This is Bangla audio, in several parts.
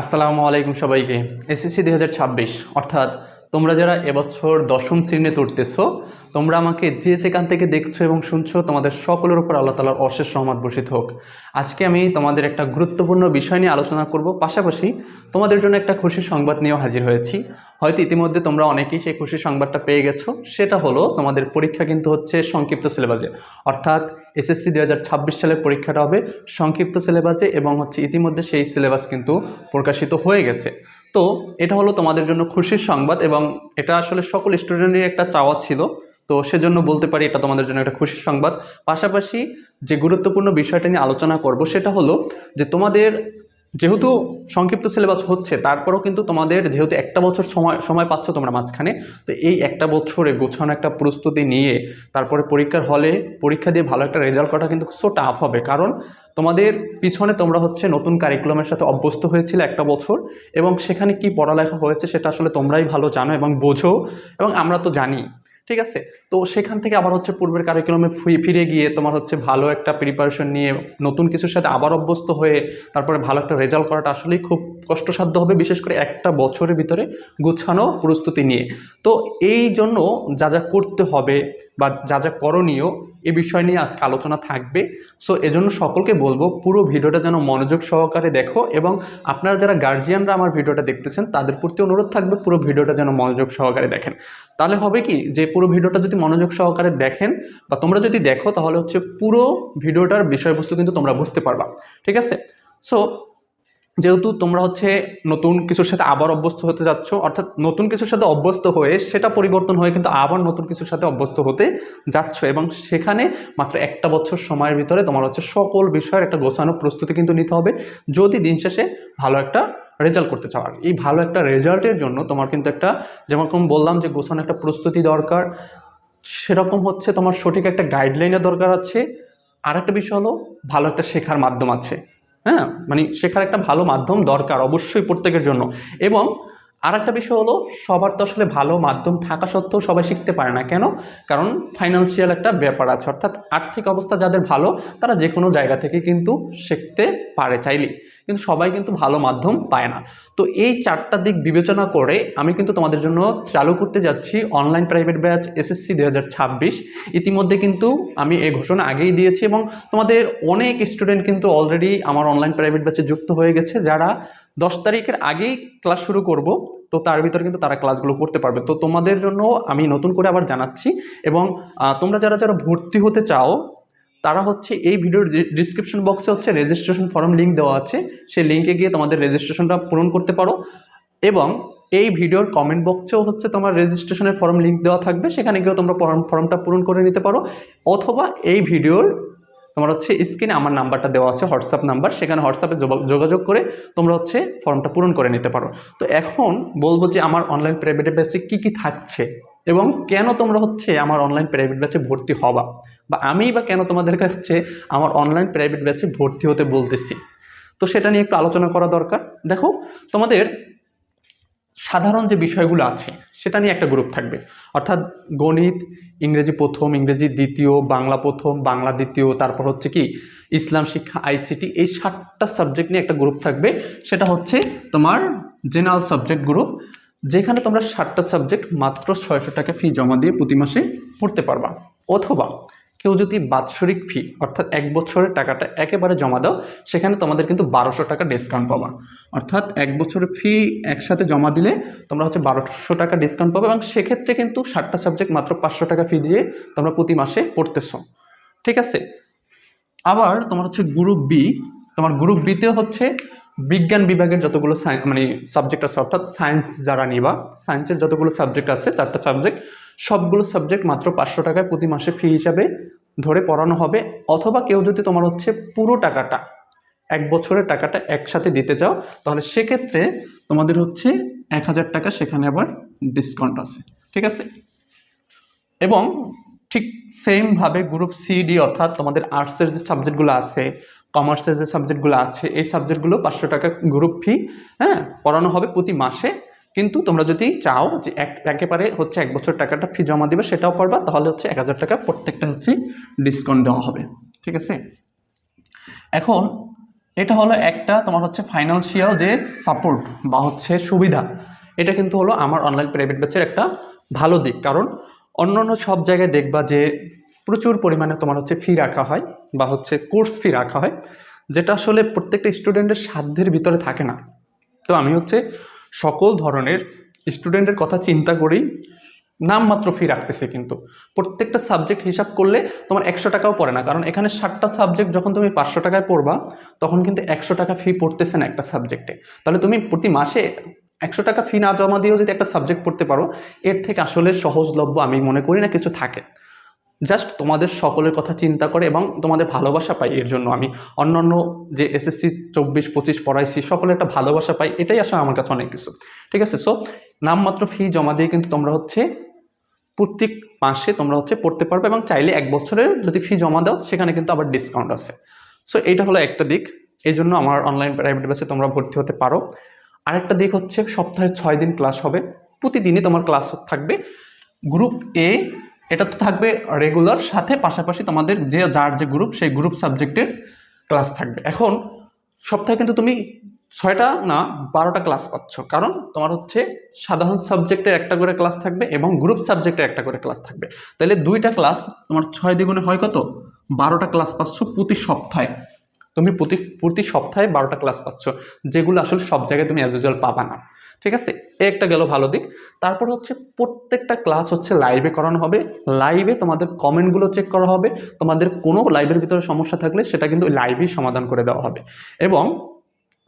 আসসালামু আলাইকুম সবাইকে। এসএসসি দুই হাজার ছাব্বিশ অর্থাৎ তোমরা যারা এবছর দশম শ্রেণীতে উঠতেছো, তোমরা আমাকে যে যেখান থেকে দেখছ এবং শুনছো, তোমাদের সকলের উপর আল্লাহ তালার অশেষ সহমত বসিত হোক। আজকে আমি তোমাদের একটা গুরুত্বপূর্ণ বিষয় নিয়ে আলোচনা করব। পাশাপাশি তোমাদের জন্য একটা খুশির সংবাদ নিয়েও হাজির হয়েছি। হয়তো ইতিমধ্যে তোমরা অনেকেই সেই খুশির সংবাদটা পেয়ে গেছো। সেটা হলো, তোমাদের পরীক্ষা কিন্তু হচ্ছে সংক্ষিপ্ত সিলেবাসে। অর্থাৎ এসএসসি দু হাজার ছাব্বিশ সালের পরীক্ষাটা হবে সংক্ষিপ্ত সিলেবাসে এবং হচ্ছে ইতিমধ্যে সেই সিলেবাস কিন্তু প্রকাশিত হয়ে গেছে। তো এটা হলো তোমাদের জন্য খুশির সংবাদ এবং এটা আসলে সকল স্টুডেন্টের একটা চাওয়া ছিল। তো সেজন্য বলতে পারি এটা তোমাদের জন্য একটা খুশির সংবাদ। পাশাপাশি যে গুরুত্বপূর্ণ বিষয়টা নিয়ে আলোচনা করব সেটা হলো যে তোমাদের যেহেতু সংক্ষিপ্ত সিলেবাস হচ্ছে, তারপরেও কিন্তু তোমাদের যেহেতু একটা বছর সময় সময় পাচ্ছ তোমরা মাঝখানে, তো এই একটা বছরে গোছানো একটা প্রস্তুতি নিয়ে, তারপরে পরীক্ষার হলে পরীক্ষা দিয়ে ভালো একটা রেজাল্ট করা কিন্তু সো টাফ হবে। কারণ তোমাদের পিছনে তোমরা হচ্ছে নতুন কারিকুলামের সাথে অভ্যস্ত হয়েছিল একটা বছর, এবং সেখানে কি পড়ালেখা হয়েছে সেটা আসলে তোমরাই ভালো জানো এবং বোঝো, এবং আমরা তো জানি। ঠিক আছে? তো সেখান থেকে আবার হচ্ছে পূর্বের কারিকুলামে ফিরে গিয়ে তোমার হচ্ছে ভালো একটা প্রিপারেশন নিয়ে নতুন কিছুর সাথে আবার অভ্যস্ত হয়ে তারপরে ভালো একটা রেজাল্ট করাটা আসলেই খুব কষ্টসাধ্য হবে, বিশেষ করে একটা বছরের ভিতরে গুছানো প্রস্তুতি নিয়ে। তো এই জন্য যা যা করতে হবে বা যা যা করণীয় এ বিষয় নিয়ে আজকে আলোচনা থাকবে। সো এজন্য সকলকে বলব পুরো ভিডিওটা যেন মনোযোগ সহকারে দেখো এবং আপনারা যারা গার্জিয়ানরা আমার ভিডিওটা দেখতেছেন, তাদের প্রতি অনুরোধ থাকবে পুরো ভিডিওটা যেন মনোযোগ সহকারে দেখেন। তাহলে হবে কি যে পুরো ভিডিওটা যদি মনোযোগ সহকারে দেখেন বা তোমরা যদি দেখো, তাহলে হচ্ছে পুরো ভিডিওটার বিষয়বস্তু কিন্তু তোমরা বুঝতে পারবা। ঠিক আছে? সো যেহেতু তোমরা হচ্ছে নতুন কিছুর সাথে আবার অভ্যস্ত হতে যাচ্ছ, অর্থাৎ নতুন কিছুর সাথে অভ্যস্ত হয়ে সেটা পরিবর্তন হয়ে কিন্তু আবার নতুন কিছুর সাথে অভ্যস্ত হতে যাচ্ছ। এবং সেখানে মাত্র একটা বছর সময়ের ভিতরে তোমার হচ্ছে সকল বিষয়ের একটা গোছানো প্রস্তুতি কিন্তু নিতে হবে। যদি দিন শেষে ভালো একটা রেজাল্ট করতে চাও। এই ভালো একটা রেজাল্টের জন্য তোমার কিন্তু একটা যেমন বললাম যে গোছানো একটা প্রস্তুতি দরকার, সেরকম হচ্ছে তোমার সঠিক একটা গাইডলাইনের দরকার আছে। আর একটা বিষয় হলো ভালো একটা শেখার মাধ্যম আছে। হ্যাঁ মানে শেখার একটা ভালো মাধ্যম দরকার অবশ্যই প্রত্যেকের জন্য। এবং আর একটা বিষয় হলো, সবার তো আসলে ভালো মাধ্যম থাকা সত্ত্বেও সবাই শিখতে পারে না। কেন? কারণ ফাইন্যান্সিয়াল একটা ব্যাপার আছে। অর্থাৎ আর্থিক অবস্থা যাদের ভালো, তারা যে কোনো জায়গা থেকে কিন্তু শিখতে পারে চাইলে কিন্তু সবাই কিন্তু ভালো মাধ্যম পায় না। তো এই চারটা দিক বিবেচনা করে আমি কিন্তু তোমাদের জন্য চালু করতে যাচ্ছি অনলাইন প্রাইভেট ব্যাচ এসএসসি দু হাজার ছাব্বিশ। ইতিমধ্যে কিন্তু আমি এই ঘোষণা আগেই দিয়েছি এবং তোমাদের অনেক স্টুডেন্ট কিন্তু অলরেডি আমার অনলাইন প্রাইভেট ব্যাচে যুক্ত হয়ে গেছে। যারা দশ তারিখের আগেই ক্লাস শুরু করব। তো তার ভিতরে কিন্তু তারা ক্লাসগুলো করতে পারবে। তো তোমাদের জন্য আমি নতুন করে আবার জানাচ্ছি এবং তোমরা যারা যারা ভর্তি হতে চাও, তারা হচ্ছে এই ভিডিওর ডিসক্রিপশন বক্সে হচ্ছে রেজিস্ট্রেশন ফর্ম লিঙ্ক দেওয়া আছে। সেই লিঙ্কে গিয়ে তোমাদের রেজিস্ট্রেশনটা পূরণ করতে পারো। এবং এই ভিডিওর কমেন্ট বক্সেও হচ্ছে তোমার রেজিস্ট্রেশনের ফর্ম লিঙ্ক দেওয়া থাকবে। সেখানে গিয়েও তোমরা ফর্ম ফর্মটা পূরণ করে নিতে পারো। অথবা এই ভিডিওর তোমার হচ্ছে স্ক্রিনে আমার নাম্বারটা দেওয়া আছে, হোয়াটসঅ্যাপ নাম্বার। সেখানে হোয়াটসঅ্যাপে যোগাযোগ করে তোমরা হচ্ছে ফর্মটা পূরণ করে নিতে পারো। তো এখন বলব যে আমার অনলাইন প্রাইভেট ব্যাচে কী কী থাকছে এবং কেন তোমরা হচ্ছে আমার অনলাইন প্রাইভেট ব্যাচে ভর্তি হবা? বা আমিই বা কেন তোমাদের কাছে আমার অনলাইন প্রাইভেট ব্যাচে ভর্তি হতে বলতেছি? তো সেটা নিয়ে একটু আলোচনা করা দরকার। দেখো, তোমাদের সাধারণ যে বিষয়গুলো আছে, সেটা নিয়ে একটা গ্রুপ থাকবে। অর্থাৎ গণিত, ইংরেজি প্রথম, ইংরেজি দ্বিতীয়, বাংলা প্রথম, বাংলা দ্বিতীয়, তারপর হচ্ছে কি, ইসলাম শিক্ষা আইসিটি এই সাতটা সাবজেক্ট নিয়ে একটা গ্রুপ থাকবে। সেটা হচ্ছে তোমার জেনারেল সাবজেক্ট গ্রুপ যেখানে তোমরা সাতটা সাবজেক্ট মাত্র ছয়শো টাকা ফি জমা দিয়ে প্রতি মাসে পড়তে পারবা। অথবা কেউ যদি বাৎসরিক ফি অর্থাৎ এক বছরের টাকাটা একেবারে জমা দাও, সেখানে তোমাদের কিন্তু বারোশো টাকা ডিসকাউন্ট পাবা। অর্থাৎ এক বছরের ফি একসাথে জমা দিলে তোমরা হচ্ছে বারোশো টাকা ডিসকাউন্ট পাবে এবং সেক্ষেত্রে কিন্তু ষাটটা সাবজেক্ট মাত্র পাঁচশো টাকা ফি দিয়ে তোমরা প্রতি মাসে পড়তেছো। ঠিক আছে? আবার তোমার হচ্ছে গ্রুপ বি তোমার গ্রুপ বিতেও হচ্ছে বিজ্ঞান বিভাগের যতগুলো মানে সাবজেক্ট আছে, অর্থাৎ সায়েন্স যারা নিবা সায়েন্সের যতগুলো সাবজেক্ট আছে, চারটা সাবজেক্ট সবগুলো সাবজেক্ট মাত্র পাঁচশো টাকায় প্রতি মাসে ফি হিসাবে ধরে পড়ানো হবে। অথবা কেউ যদি তোমার হচ্ছে পুরো টাকাটা, এক বছরের টাকাটা একসাথে দিতে চাও, তাহলে সেক্ষেত্রে তোমাদের হচ্ছে এক হাজার টাকা সেখানে আবার ডিসকাউন্ট আছে। ঠিক আছে? এবং ঠিক সেমভাবে গ্রুপ সি ডি অর্থাৎ তোমাদের আর্টসের যে সাবজেক্টগুলো আছে কমার্সের যে সাবজেক্টগুলো আছে, এই সাবজেক্টগুলো পাঁচশো টাকা গ্রুপ ফি হ্যাঁ পড়ানো হবে প্রতি মাসে। কিন্তু তোমরা যদি চাও যে এক, একেবারে হচ্ছে এক বছর টাকাটা ফি জমা দিবে, সেটাও পারবা তাহলে হচ্ছে এক হাজার টাকা প্রত্যেকটা হচ্ছে ডিসকাউন্ট দেওয়া হবে। ঠিক আছে? এখন এটা হলো একটা তোমার হচ্ছে ফাইন্যান্সিয়াল যে সাপোর্ট বা হচ্ছে সুবিধা, এটা কিন্তু হলো আমার অনলাইন প্রাইভেট ব্যাচের একটা ভালো দিক। কারণ অন্যান্য সব জায়গায় দেখবা যে প্রচুর পরিমাণে তোমার হচ্ছে ফি রাখা হয় বা হচ্ছে কোর্স ফি রাখা হয়, যেটা আসলে প্রত্যেকটা স্টুডেন্টের সাধ্যের ভিতরে থাকে না। তো আমি হচ্ছে সকল ধরনের স্টুডেন্টের কথা চিন্তা করেই নামমাত্র ফি রাখতেছি কিন্তু। প্রত্যেকটা সাবজেক্ট হিসাব করলে তোমার একশো টাকাও পড়ে না, কারণ এখানে ষাটটা সাবজেক্ট যখন তুমি পাঁচশো টাকায় পড়বা, তখন কিন্তু একশো টাকা ফি পড়তেছে না একটা সাবজেক্টে তাহলে তুমি প্রতি মাসে একশো টাকা ফি না জমা দিয়েও যদি একটা সাবজেক্ট পড়তে পারো, এর থেকে আসলে সহজলভ্য আমি মনে করি না কিছু থাকে। জাস্ট তোমাদের সকলের কথা চিন্তা করে এবং তোমাদের ভালোবাসা পাই এর জন্য। আমি অন্যান্য যে এসএসসি চব্বিশ, পঁচিশ পড়াইছি সকলের একটা ভালোবাসা পাই, এটাই আসলে আমার কাছে অনেক কিছু। ঠিক আছে? সো নামমাত্র ফি জমা দিয়ে কিন্তু তোমরা হচ্ছে প্রত্যেক মাসে তোমরা হচ্ছে পড়তে পারবে এবং চাইলে এক বছরে যদি ফি জমা দাও, সেখানে কিন্তু আবার ডিসকাউন্ট আছে। সো এইটা হলো একটা দিক। এই জন্য আমার অনলাইন প্রাইভেট ব্যাচে তোমরা ভর্তি হতে পারো। আরেকটা দিক হচ্ছে সপ্তাহে ছয় দিন ক্লাস হবে। প্রতিদিনই তোমার ক্লাস থাকবে। গ্রুপ এ এটা তো থাকবে রেগুলার সাথে পাশাপাশি তোমাদের যে, যার যে গ্রুপ সেই গ্রুপ সাবজেক্টের ক্লাস থাকবে। এখন, সপ্তাহে কিন্তু তুমি ছয়টা না, বারোটা ক্লাস পাচ্ছ। কারণ তোমার হচ্ছে সাধারণ সাবজেক্টের একটা করে ক্লাস থাকবে এবং গ্রুপ সাবজেক্টের একটা করে ক্লাস থাকবে। তাহলে দুইটা ক্লাস তোমার ছয় দ্বিগুণে হয় কত? বারোটা ক্লাস পাচ্ছ প্রতি সপ্তাহে। তুমি প্রতি প্রতি সপ্তাহে বারোটা ক্লাস পাচ্ছ। যেগুলো আসলে সব জায়গায় তুমি অ্যাজ ইউজুয়াল পাবা না। ঠিক আছে? একটা গেল ভালো দিক। তারপর হচ্ছে প্রত্যেকটা ক্লাস হচ্ছে লাইভে করানো হবে। লাইভে তোমাদের কমেন্টগুলো চেক করা হবে। তোমাদের কোনো লাইভের ভিতরে সমস্যা থাকলে সেটা কিন্তু লাইভেই সমাধান করে দেওয়া হবে। এবং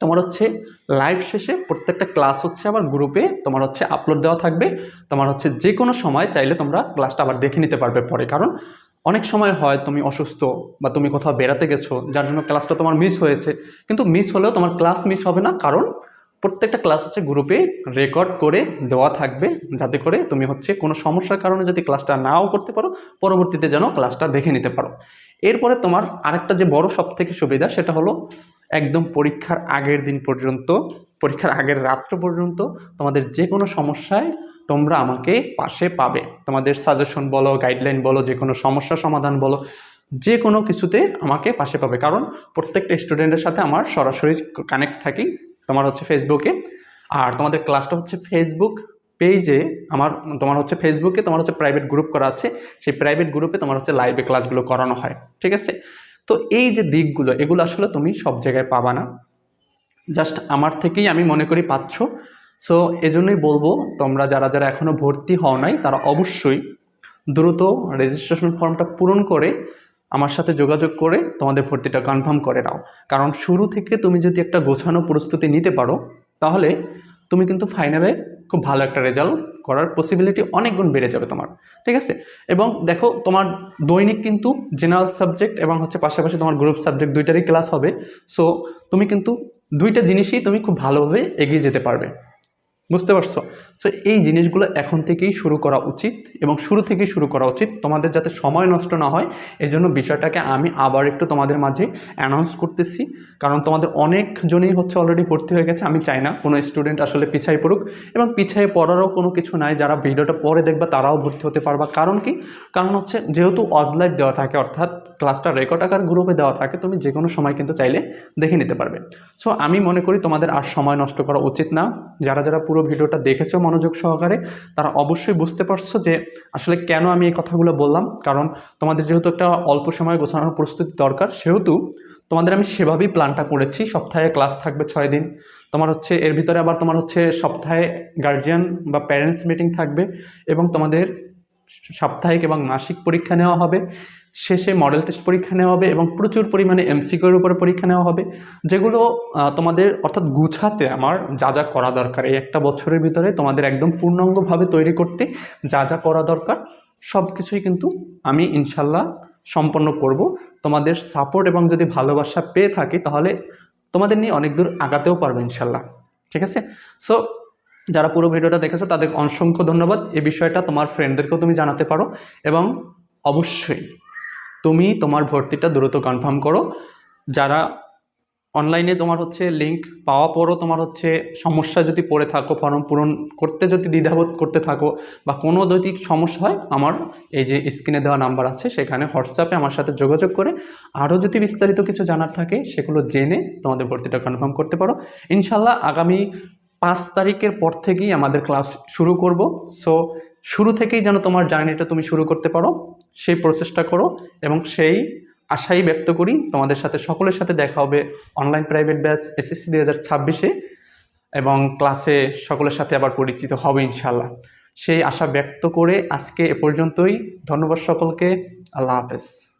তোমার হচ্ছে লাইভ শেষে প্রত্যেকটা ক্লাস হচ্ছে আবার গ্রুপে তোমার হচ্ছে আপলোড দেওয়া থাকবে। তোমার হচ্ছে যে কোনো সময় চাইলে তোমরা ক্লাসটা আবার দেখে নিতে পারবে পরে। কারণ অনেক সময় হয় তুমি অসুস্থ বা তুমি কোথাও বেড়াতে গেছো, যার জন্য ক্লাসটা তোমার মিস হয়েছে। কিন্তু মিস হলেও তোমার ক্লাস মিস হবে না। কারণ প্রত্যেকটা ক্লাস হচ্ছে গ্রুপে রেকর্ড করে দেওয়া থাকবে যাতে করে তুমি হচ্ছে কোনো সমস্যার কারণে যদি ক্লাসটা নাও করতে পারো, পরবর্তীতে যেন ক্লাসটা দেখে নিতে পারো। এরপরে তোমার আরেকটা যে বড় সব থেকে সুবিধা, সেটা হলো একদম পরীক্ষার আগের দিন পর্যন্ত, পরীক্ষার আগের রাত্র পর্যন্ত তোমাদের যে কোনো সমস্যায় তোমরা আমাকে পাশে পাবে। তোমাদের সাজেশন বলো গাইডলাইন বলো যে কোনো সমস্যা সমাধান বলো যে কোনো কিছুতে আমাকে পাশে পাবে। কারণ প্রত্যেকটা স্টুডেন্টের সাথে আমার সরাসরি কানেক্ট থাকি তোমার হচ্ছে ফেসবুকে আর তোমাদের ক্লাসটা হচ্ছে ফেসবুক পেজে আমার, তোমার হচ্ছে ফেসবুকে তোমার হচ্ছে প্রাইভেট গ্রুপ করা আছে। সেই প্রাইভেট গ্রুপে তোমার হচ্ছে লাইভে ক্লাসগুলো করানো হয়। ঠিক আছে? তো এই যে দিকগুলো, এগুলো আসলে তুমি সব জায়গায় পাবা না। জাস্ট আমার থেকেই আমি মনে করি পাচ্ছ। সো এজন্যই বলব, তোমরা যারা যারা এখনও ভর্তি হও নাই, তারা অবশ্যই দ্রুত রেজিস্ট্রেশন ফর্মটা পূরণ করে আমার সাথে যোগাযোগ করে তোমাদের ভর্তিটা কনফার্ম করে নাও। কারণ শুরু থেকে তুমি যদি একটা গোছানো প্রস্তুতি নিতে পারো, তাহলে তুমি কিন্তু ফাইনালে খুব ভালো একটা রেজাল্ট করার পসিবিলিটি অনেক গুণ বেড়ে যাবে তোমার। ঠিক আছে? এবং দেখো, তোমার দৈনিক কিন্তু জেনারেল সাবজেক্ট এবং হচ্ছে পাশাপাশি তোমার গ্রুপ সাবজেক্ট দুইটারই ক্লাস হবে। সো তুমি কিন্তু দুইটা জিনিসই তুমি খুব ভালোভাবে এগিয়ে যেতে পারবে। বুঝতে পারছ? সো এই জিনিসগুলো এখন থেকেই শুরু করা উচিত এবং শুরু থেকেই শুরু করা উচিত তোমাদের যাতে সময় নষ্ট না হয়। এই জন্য বিষয়টাকে আমি আবার একটু তোমাদের মাঝে অ্যানাউন্স করতেছি। কারণ তোমাদের অনেকজনই হচ্ছে অলরেডি ভর্তি হয়ে গেছে, আমি চাই না কোনো স্টুডেন্ট আসলে পিছাই পড়ুক। এবং পিছাই পড়ারও কোনো কিছু নাই, যারা ভিডিওটা পরে দেখবা তারাও ভর্তি হতে পারবা। কারণ কি? কারণ হচ্ছে যেহেতু অজলাইভ দেওয়া থাকে, অর্থাৎ ক্লাসটা রেকর্ড আকার গ্রুপে দেওয়া থাকে, তুমি যে কোনো সময় কিন্তু চাইলে দেখে নিতে পারবে। সো আমি মনে করি তোমাদের আর সময় নষ্ট করা উচিত না। যারা যারা পুরো ভিডিওটা দেখেছ মনোযোগ সহকারে, তারা অবশ্যই বুঝতে পারছ যে আসলে কেন আমি এই কথাগুলো বললাম। কারণ তোমাদের যেহেতু একটা অল্প সময় গোছানোর প্রস্তুতি দরকার, সেহেতু তোমাদের আমি সেভাবেই প্ল্যানটা করেছি। সপ্তাহে ক্লাস থাকবে ছয় দিন। তোমার হচ্ছে, এর ভিতরে আবার তোমার হচ্ছে সপ্তাহে গার্জিয়ান বা প্যারেন্টস মিটিং থাকবে এবং তোমাদের সাপ্তাহিক এবং মাসিক পরীক্ষা নেওয়া হবে। শেষে মডেল টেস্ট পরীক্ষা নেওয়া হবে এবং প্রচুর পরিমাণে এমসিকিউর উপরে পরীক্ষা নেওয়া হবে, যেগুলো তোমাদের অর্থাৎ গুছাতে আমার যা যা করা দরকার, এই একটা বছরের ভিতরে তোমাদের একদম পূর্ণাঙ্গভাবে তৈরি করতে যা যা করা দরকার সব কিছুই কিন্তু আমি ইনশাল্লাহ সম্পন্ন করব। তোমাদের সাপোর্ট এবং যদি ভালোবাসা পেয়ে থাকি, তাহলে তোমাদের নিয়ে অনেক দূর আগাতেও পারবে ইনশাল্লাহ ঠিক আছে? সো যারা পুরো ভিডিওটা দেখেছ, তাদের অসংখ্য ধন্যবাদ। এই বিষয়টা তোমার ফ্রেন্ডদেরকেও তুমি জানাতে পারো এবং অবশ্যই তুমি তোমার ভর্তিটা দ্রুত কনফার্ম করো। যারা অনলাইনে তোমার হচ্ছে লিঙ্ক পাওয়া পরও তোমার হচ্ছে সমস্যা যদি পড়ে থাকো ফর্ম পূরণ করতে যদি দ্বিধাবোধ করতে থাকো বা কোনো যদি সমস্যা হয়, আমার এই যে স্ক্রিনে দেওয়া নাম্বার আছে, সেখানে হোয়াটসঅ্যাপে আমার সাথে যোগাযোগ করে আরও যদি বিস্তারিত কিছু জানার থাকে, সেগুলো জেনে তোমাদের ভর্তিটা কনফার্ম করতে পারো। ইনশাল্লাহ আগামী পাঁচ তারিখের পর থেকেই আমাদের ক্লাস শুরু করব। সো শুরু থেকেই যেন তোমার জার্নিটা তুমি শুরু করতে পারো, সেই প্রচেষ্টা করো এবং সেই আশাই ব্যক্ত করি তোমাদের সাথে সকলের সাথে দেখা হবে অনলাইন প্রাইভেট ব্যাচ এসএসসি দুই হাজার ছাব্বিশে এবং ক্লাসে সকলের সাথে আবার পরিচিত হবে ইনশাল্লাহ সেই আশা ব্যক্ত করে আজকে এ পর্যন্তই। ধন্যবাদ সকলকে। আল্লাহ হাফেজ।